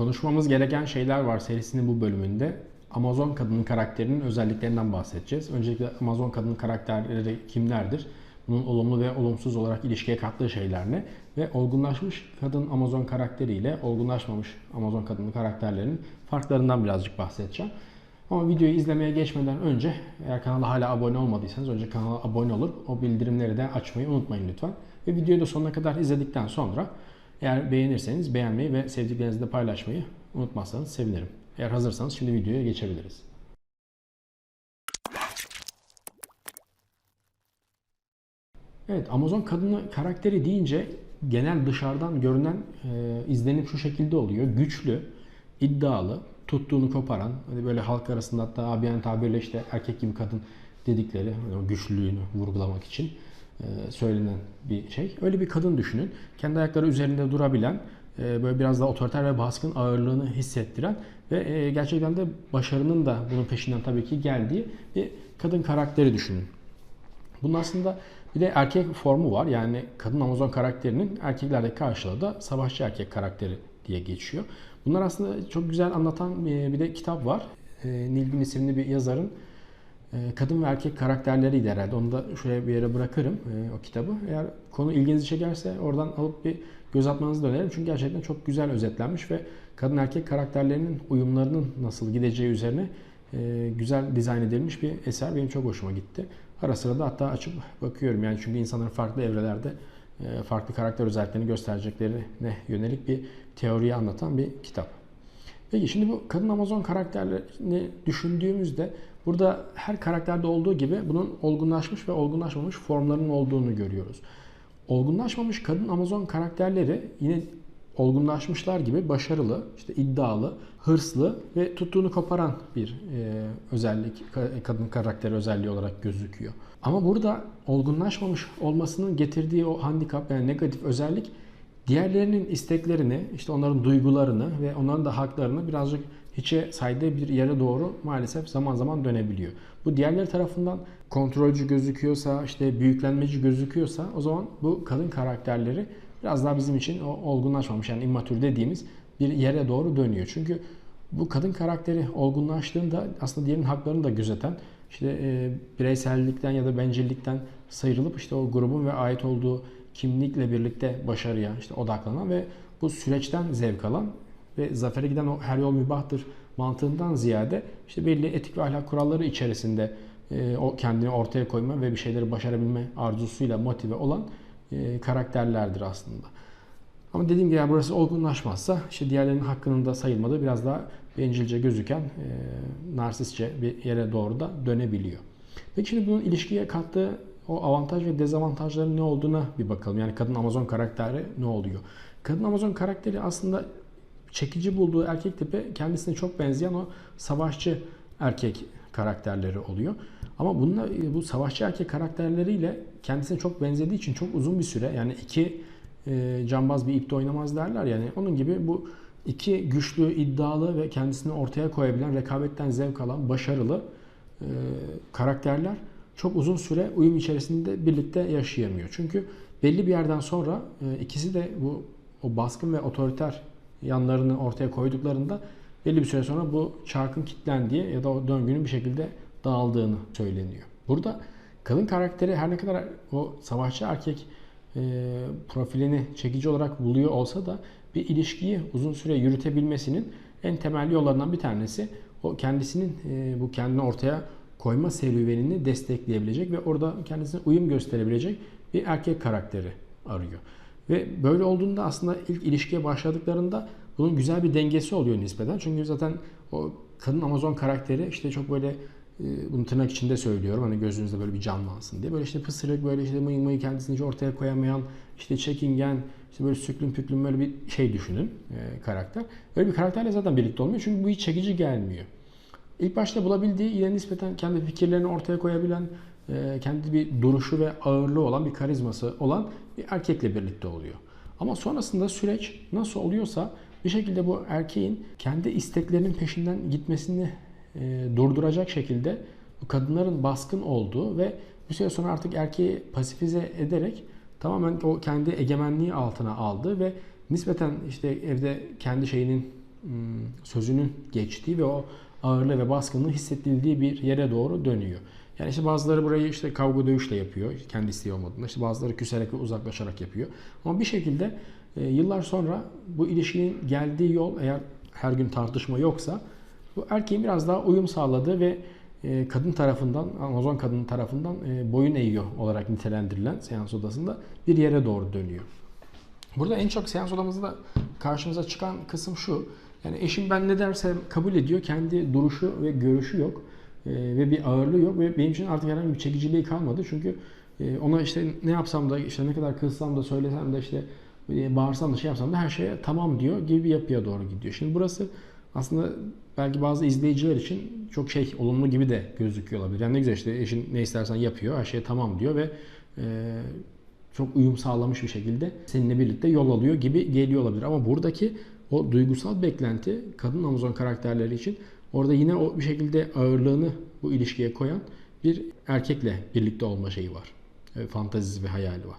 Konuşmamız gereken şeyler var serisinin bu bölümünde. Amazon kadının karakterinin özelliklerinden bahsedeceğiz. Öncelikle Amazon kadının karakterleri kimlerdir? Bunun olumlu ve olumsuz olarak ilişkiye kattığı şeyler ne? Ve olgunlaşmış kadın Amazon karakteriyle olgunlaşmamış Amazon kadının karakterlerinin farklarından birazcık bahsedeceğim. Ama videoyu izlemeye geçmeden önce eğer kanala hala abone olmadıysanız önce kanala abone olup o bildirimleri de açmayı unutmayın lütfen. Ve videoyu da sonuna kadar izledikten sonra eğer beğenirseniz beğenmeyi ve sevdiklerinizle paylaşmayı unutmazsanız sevinirim. Eğer hazırsanız şimdi videoya geçebiliriz. Evet Amazon kadını karakteri deyince genel dışarıdan görünen e, izlenim şu şekilde oluyor. Güçlü, iddialı, tuttuğunu koparan, hani böyle halk arasında hatta abiyen tabirle işte erkek gibi kadın dedikleri hani güçlülüğünü vurgulamak için söylenen bir şey. Öyle bir kadın düşünün. Kendi ayakları üzerinde durabilen, e, böyle biraz daha otoriter ve baskın ağırlığını hissettiren ve e, gerçekten de başarının da bunun peşinden tabii ki geldiği bir kadın karakteri düşünün. Bunun aslında bir de erkek formu var. Yani kadın Amazon karakterinin erkeklerdeki karşılığı da savaşçı erkek karakteri diye geçiyor. Bunlar aslında çok güzel anlatan bir, de kitap var. E, Nilgün isimli bir yazarın e, kadın ve erkek karakterleriydi herhalde. Onu da şuraya bir yere bırakırım e, o kitabı. Eğer konu ilginizi çekerse oradan alıp bir göz atmanızı da öneririm. Çünkü gerçekten çok güzel özetlenmiş ve kadın erkek karakterlerinin uyumlarının nasıl gideceği üzerine e, güzel dizayn edilmiş bir eser. Benim çok hoşuma gitti. Ara sıra da hatta açıp bakıyorum. Yani çünkü insanların farklı evrelerde e, farklı karakter özelliklerini göstereceklerine yönelik bir teoriyi anlatan bir kitap. Peki şimdi bu kadın Amazon karakterlerini düşündüğümüzde burada her karakterde olduğu gibi bunun olgunlaşmış ve olgunlaşmamış formlarının olduğunu görüyoruz. Olgunlaşmamış kadın Amazon karakterleri yine olgunlaşmışlar gibi başarılı, işte iddialı, hırslı ve tuttuğunu koparan bir e, özellik, kadın karakteri özelliği olarak gözüküyor. Ama burada olgunlaşmamış olmasının getirdiği o handikap yani negatif özellik diğerlerinin isteklerini, işte onların duygularını ve onların da haklarını birazcık hiçe saydığı bir yere doğru maalesef zaman zaman dönebiliyor. Bu diğerleri tarafından kontrolcü gözüküyorsa, işte büyüklenmeci gözüküyorsa o zaman bu kadın karakterleri biraz daha bizim için o olgunlaşmamış yani immatür dediğimiz bir yere doğru dönüyor. Çünkü bu kadın karakteri olgunlaştığında aslında diğerinin haklarını da gözeten, işte e, bireysellikten ya da bencillikten sıyrılıp işte o grubun ve ait olduğu kimlikle birlikte başarıya işte odaklanan ve bu süreçten zevk alan ve zafere giden o her yol mübahtır mantığından ziyade işte belli etik ve ahlak kuralları içerisinde e, o kendini ortaya koyma ve bir şeyleri başarabilme arzusuyla motive olan e, karakterlerdir aslında. Ama dediğim gibi burası olgunlaşmazsa işte diğerlerinin hakkının da sayılmadığı biraz daha bencilce gözüken e, narsistçe bir yere doğru da dönebiliyor. Peki şimdi bunun ilişkiye kattığı o avantaj ve dezavantajların ne olduğuna bir bakalım. Yani kadın Amazon karakteri ne oluyor? Kadın Amazon karakteri aslında çekici bulduğu erkek tipi kendisine çok benzeyen o savaşçı erkek karakterleri oluyor. Ama bununla, bu savaşçı erkek karakterleriyle kendisine çok benzediği için çok uzun bir süre yani iki e, cambaz bir ipte oynamaz derler yani onun gibi bu iki güçlü, iddialı ve kendisini ortaya koyabilen, rekabetten zevk alan, başarılı e, karakterler çok uzun süre uyum içerisinde birlikte yaşayamıyor. Çünkü belli bir yerden sonra e, ikisi de bu o baskın ve otoriter yanlarını ortaya koyduklarında belli bir süre sonra bu çarkın kilitlendiği ya da o döngünün bir şekilde dağıldığını söyleniyor. Burada kadın karakteri her ne kadar o savaşçı erkek e, profilini çekici olarak buluyor olsa da bir ilişkiyi uzun süre yürütebilmesinin en temel yollarından bir tanesi o kendisinin e, bu kendini ortaya koyma serüvenini destekleyebilecek ve orada kendisine uyum gösterebilecek bir erkek karakteri arıyor. Ve böyle olduğunda aslında ilk ilişkiye başladıklarında bunun güzel bir dengesi oluyor nispeten. Çünkü zaten o kadın Amazon karakteri işte çok böyle e, bunu tırnak içinde söylüyorum hani gözünüzde böyle bir canlansın diye. Böyle işte pısırık böyle işte mıy mıy kendisini hiç ortaya koyamayan işte çekingen işte böyle süklüm püklüm böyle bir şey düşünün e, karakter. Böyle bir karakterle zaten birlikte olmuyor çünkü bu hiç çekici gelmiyor. İlk başta bulabildiği yine nispeten kendi fikirlerini ortaya koyabilen, e, kendi bir duruşu ve ağırlığı olan bir karizması olan bir erkekle birlikte oluyor. Ama sonrasında süreç nasıl oluyorsa bir şekilde bu erkeğin kendi isteklerinin peşinden gitmesini e, durduracak şekilde kadınların baskın olduğu ve bir süre sonra artık erkeği pasifize ederek tamamen o kendi egemenliği altına aldı ve nispeten işte evde kendi şeyinin hmm, sözünün geçtiği ve o ağırlığı ve baskınlığı hissettirildiği bir yere doğru dönüyor. Yani işte bazıları burayı işte kavga dövüşle yapıyor kendi isteği olmadığında. İşte bazıları küserek ve uzaklaşarak yapıyor. Ama bir şekilde e, yıllar sonra bu ilişkinin geldiği yol eğer her gün tartışma yoksa bu erkeğin biraz daha uyum sağladığı ve e, kadın tarafından, Amazon kadın tarafından e, boyun eğiyor olarak nitelendirilen seans odasında bir yere doğru dönüyor. Burada en çok seans odamızda karşımıza çıkan kısım şu. Yani eşim ben ne dersem kabul ediyor. Kendi duruşu ve görüşü yok. E, ve bir ağırlığı yok ve benim için artık herhangi bir çekiciliği kalmadı. Çünkü e, ona işte ne yapsam da işte ne kadar kızsam da söylesem de işte e, bağırsam da şey yapsam da her şeye tamam diyor gibi bir yapıya doğru gidiyor. Şimdi burası aslında belki bazı izleyiciler için çok şey olumlu gibi de gözüküyor olabilir. Yani ne güzel işte eşin ne istersen yapıyor, her şeye tamam diyor ve e, çok uyum sağlamış bir şekilde seninle birlikte yol alıyor gibi geliyor olabilir. Ama buradaki o duygusal beklenti kadın Amazon karakterleri için orada yine o bir şekilde ağırlığını bu ilişkiye koyan bir erkekle birlikte olma şeyi var. E, fantazisi ve hayali var.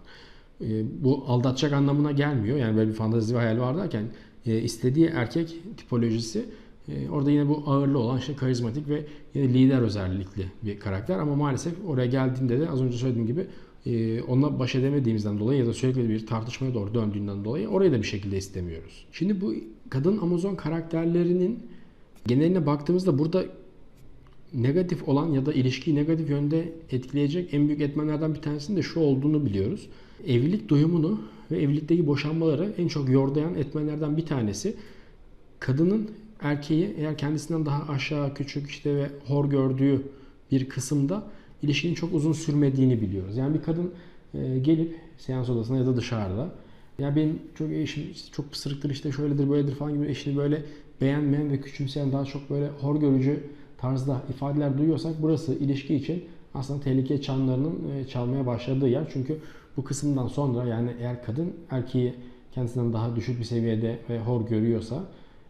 E, bu aldatacak anlamına gelmiyor. Yani böyle bir fantezi ve hayali var derken e, istediği erkek tipolojisi e, orada yine bu ağırlı olan işte karizmatik ve yine lider özellikli bir karakter ama maalesef oraya geldiğinde de az önce söylediğim gibi e, onunla baş edemediğimizden dolayı ya da sürekli bir tartışmaya doğru döndüğünden dolayı orayı da bir şekilde istemiyoruz. Şimdi bu kadın Amazon karakterlerinin geneline baktığımızda burada negatif olan ya da ilişkiyi negatif yönde etkileyecek en büyük etmenlerden bir tanesinin de şu olduğunu biliyoruz. Evlilik doyumunu ve evlilikteki boşanmaları en çok yordayan etmenlerden bir tanesi kadının erkeği eğer kendisinden daha aşağı, küçük işte ve hor gördüğü bir kısımda ilişkinin çok uzun sürmediğini biliyoruz. Yani bir kadın e, gelip seans odasına ya da dışarıda ya benim çok eşim çok pısırıktır işte şöyledir böyledir falan gibi eşini böyle beğenmeyen ve küçümseyen daha çok böyle hor görücü tarzda ifadeler duyuyorsak burası ilişki için aslında tehlike çanlarının e, çalmaya başladığı yer. Çünkü bu kısımdan sonra yani eğer kadın erkeği kendisinden daha düşük bir seviyede ve hor görüyorsa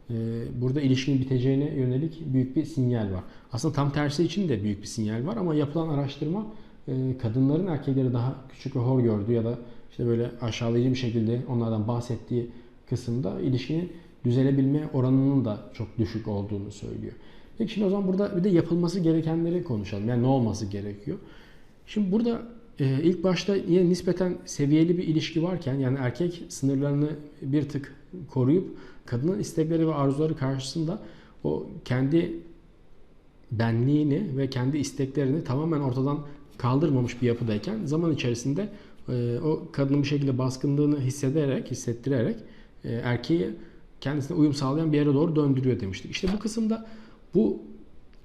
e, burada ilişkinin biteceğine yönelik büyük bir sinyal var. Aslında tam tersi için de büyük bir sinyal var ama yapılan araştırma e, kadınların erkekleri daha küçük ve hor gördüğü ya da işte böyle aşağılayıcı bir şekilde onlardan bahsettiği kısımda ilişkinin düzelebilme oranının da çok düşük olduğunu söylüyor. Peki şimdi o zaman burada bir de yapılması gerekenleri konuşalım. Yani ne olması gerekiyor? Şimdi burada e, ilk başta yine nispeten seviyeli bir ilişki varken yani erkek sınırlarını bir tık koruyup kadının istekleri ve arzuları karşısında o kendi benliğini ve kendi isteklerini tamamen ortadan kaldırmamış bir yapıdayken zaman içerisinde e, o kadının bir şekilde baskınlığını hissederek, hissettirerek e, erkeği kendisine uyum sağlayan bir yere doğru döndürüyor demiştik. İşte bu kısımda bu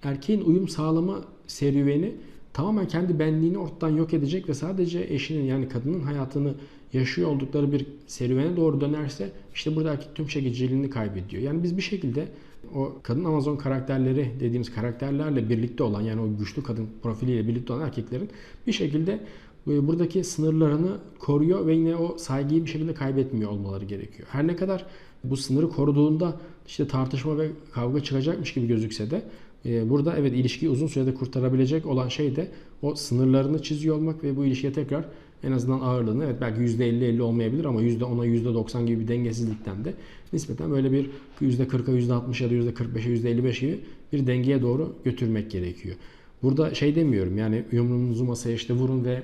erkeğin uyum sağlama serüveni tamamen kendi benliğini ortadan yok edecek ve sadece eşinin yani kadının hayatını yaşıyor oldukları bir serüvene doğru dönerse işte burada erkek tüm çekiciliğini kaybediyor. Yani biz bir şekilde o kadın Amazon karakterleri dediğimiz karakterlerle birlikte olan yani o güçlü kadın profiliyle birlikte olan erkeklerin bir şekilde e, buradaki sınırlarını koruyor ve yine o saygıyı bir şekilde kaybetmiyor olmaları gerekiyor. Her ne kadar bu sınırı koruduğunda işte tartışma ve kavga çıkacakmış gibi gözükse de e, burada evet ilişkiyi uzun sürede kurtarabilecek olan şey de o sınırlarını çiziyor olmak ve bu ilişkiye tekrar en azından ağırlığını evet belki %50-50 olmayabilir ama %10'a %90 gibi bir dengesizlikten de nispeten böyle bir %40'a %60 ya da %45'e %55 gibi bir dengeye doğru götürmek gerekiyor. Burada şey demiyorum yani yumruğunuzu masaya işte vurun ve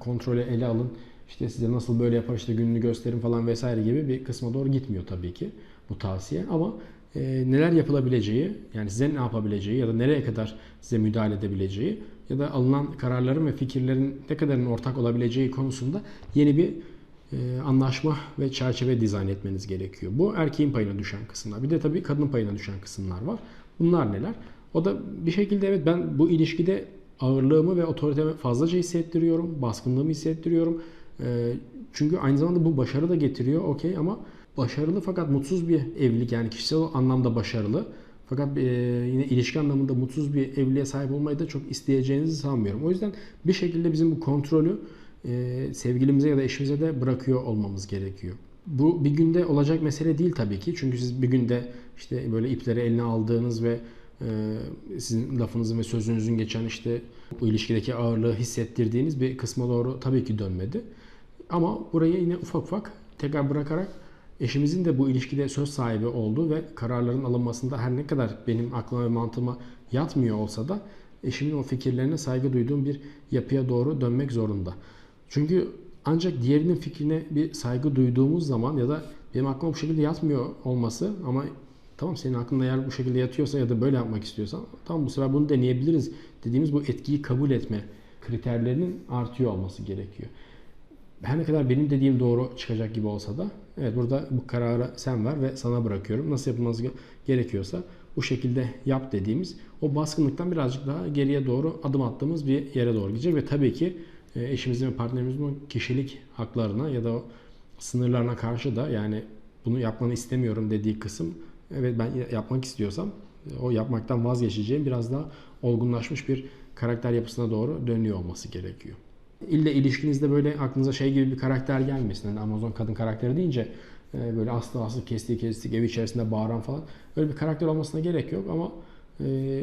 kontrolü ele alın. İşte size nasıl böyle yapar işte gününü gösterin falan vesaire gibi bir kısma doğru gitmiyor tabii ki bu tavsiye. Ama e, neler yapılabileceği yani size ne yapabileceği ya da nereye kadar size müdahale edebileceği ya da alınan kararların ve fikirlerin ne kadarının ortak olabileceği konusunda yeni bir e, anlaşma ve çerçeve dizayn etmeniz gerekiyor. Bu erkeğin payına düşen kısımlar. Bir de tabii kadının payına düşen kısımlar var. Bunlar neler? O da bir şekilde evet ben bu ilişkide ağırlığımı ve otoritemi fazlaca hissettiriyorum. Baskınlığımı hissettiriyorum. E, çünkü aynı zamanda bu başarı da getiriyor okey ama başarılı fakat mutsuz bir evlilik yani kişisel anlamda başarılı fakat e, yine ilişki anlamında mutsuz bir evliliğe sahip olmayı da çok isteyeceğinizi sanmıyorum. O yüzden bir şekilde bizim bu kontrolü e, sevgilimize ya da eşimize de bırakıyor olmamız gerekiyor. Bu bir günde olacak mesele değil tabii ki. Çünkü siz bir günde işte böyle ipleri eline aldığınız ve e, sizin lafınızın ve sözünüzün geçen işte bu ilişkideki ağırlığı hissettirdiğiniz bir kısma doğru tabii ki dönmedi. Ama burayı yine ufak ufak tekrar bırakarak eşimizin de bu ilişkide söz sahibi olduğu ve kararların alınmasında her ne kadar benim aklıma ve mantığıma yatmıyor olsa da eşimin o fikirlerine saygı duyduğum bir yapıya doğru dönmek zorunda. Çünkü ancak diğerinin fikrine bir saygı duyduğumuz zaman ya da benim aklıma bu şekilde yatmıyor olması ama tamam senin aklında eğer bu şekilde yatıyorsa ya da böyle yapmak istiyorsan tamam bu sefer bunu deneyebiliriz dediğimiz bu etkiyi kabul etme kriterlerinin artıyor olması gerekiyor. Her ne kadar benim dediğim doğru çıkacak gibi olsa da evet burada bu kararı sen ver ve sana bırakıyorum. Nasıl yapılması gerekiyorsa bu şekilde yap dediğimiz o baskınlıktan birazcık daha geriye doğru adım attığımız bir yere doğru gidecek ve tabii ki e, eşimizin ve partnerimizin o kişilik haklarına ya da o sınırlarına karşı da yani bunu yapmanı istemiyorum dediği kısım evet ben yapmak istiyorsam e, o yapmaktan vazgeçeceğim biraz daha olgunlaşmış bir karakter yapısına doğru dönüyor olması gerekiyor. İlle ilişkinizde böyle aklınıza şey gibi bir karakter gelmesin. Yani Amazon kadın karakteri deyince e, böyle aslı aslı kestiği kestik ev içerisinde bağıran falan öyle bir karakter olmasına gerek yok ama e,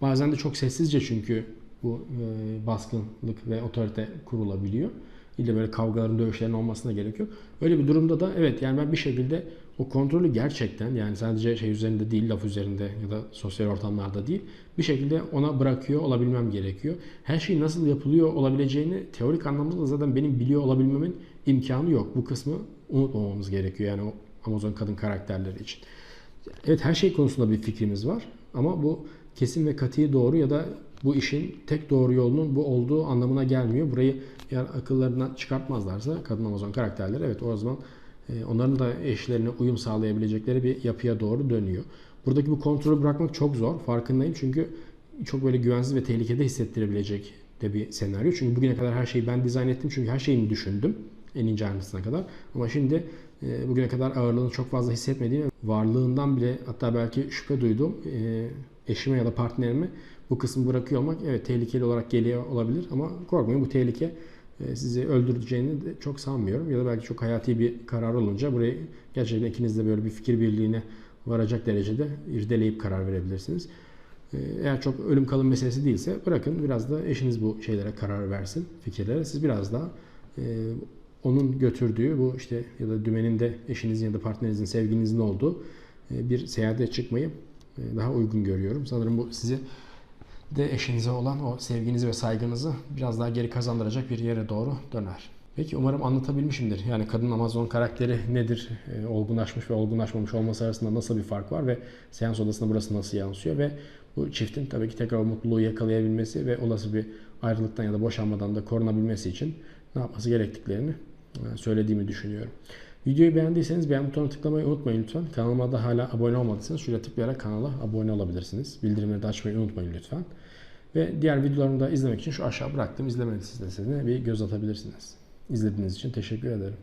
bazen de çok sessizce çünkü bu e, baskınlık ve otorite kurulabiliyor. İlle böyle kavgaların, dövüşlerin olmasına gerek yok. Öyle bir durumda da evet yani ben bir şekilde o kontrolü gerçekten yani sadece şey üzerinde değil, laf üzerinde ya da sosyal ortamlarda değil bir şekilde ona bırakıyor olabilmem gerekiyor. Her şey nasıl yapılıyor olabileceğini teorik anlamda da zaten benim biliyor olabilmemin imkanı yok. Bu kısmı unutmamamız gerekiyor yani o Amazon kadın karakterleri için. Evet her şey konusunda bir fikrimiz var ama bu kesin ve katiği doğru ya da bu işin tek doğru yolunun bu olduğu anlamına gelmiyor. Burayı eğer akıllarından çıkartmazlarsa kadın Amazon karakterleri evet o zaman e, onların da eşlerine uyum sağlayabilecekleri bir yapıya doğru dönüyor. Buradaki bu kontrolü bırakmak çok zor. Farkındayım çünkü çok böyle güvensiz ve tehlikede hissettirebilecek de bir senaryo. Çünkü bugüne kadar her şeyi ben dizayn ettim çünkü her şeyini düşündüm en ince ayrıntısına kadar. Ama şimdi e, bugüne kadar ağırlığını çok fazla hissetmediğim, varlığından bile hatta belki şüphe duyduğum e, eşime ya da partnerime bu kısmı bırakıyor olmak evet tehlikeli olarak geliyor olabilir ama korkmayın bu tehlike e, sizi öldüreceğini de çok sanmıyorum. Ya da belki çok hayati bir karar olunca burayı gerçekten ikiniz de böyle bir fikir birliğine varacak derecede irdeleyip karar verebilirsiniz. E, eğer çok ölüm kalım meselesi değilse bırakın biraz da eşiniz bu şeylere karar versin, fikirlere. Siz biraz daha e, onun götürdüğü bu işte ya da dümenin de eşinizin ya da partnerinizin, sevginizin olduğu bir seyahate çıkmayı daha uygun görüyorum. Sanırım bu sizi de eşinize olan o sevginizi ve saygınızı biraz daha geri kazandıracak bir yere doğru döner. Peki umarım anlatabilmişimdir. Yani kadın Amazon karakteri nedir? E, olgunlaşmış ve olgunlaşmamış olması arasında nasıl bir fark var ve seans odasında burası nasıl yansıyor ve bu çiftin tabii ki tekrar o mutluluğu yakalayabilmesi ve olası bir ayrılıktan ya da boşanmadan da korunabilmesi için ne yapması gerektiklerini e, söylediğimi düşünüyorum. Videoyu beğendiyseniz beğen butonuna tıklamayı unutmayın lütfen. Kanalıma da hala abone olmadıysanız şuraya tıklayarak kanala abone olabilirsiniz. Bildirimleri de açmayı unutmayın lütfen. Ve diğer videolarımı da izlemek için şu aşağı bıraktığım izleme listesine bir göz atabilirsiniz. İzlediğiniz için teşekkür ederim.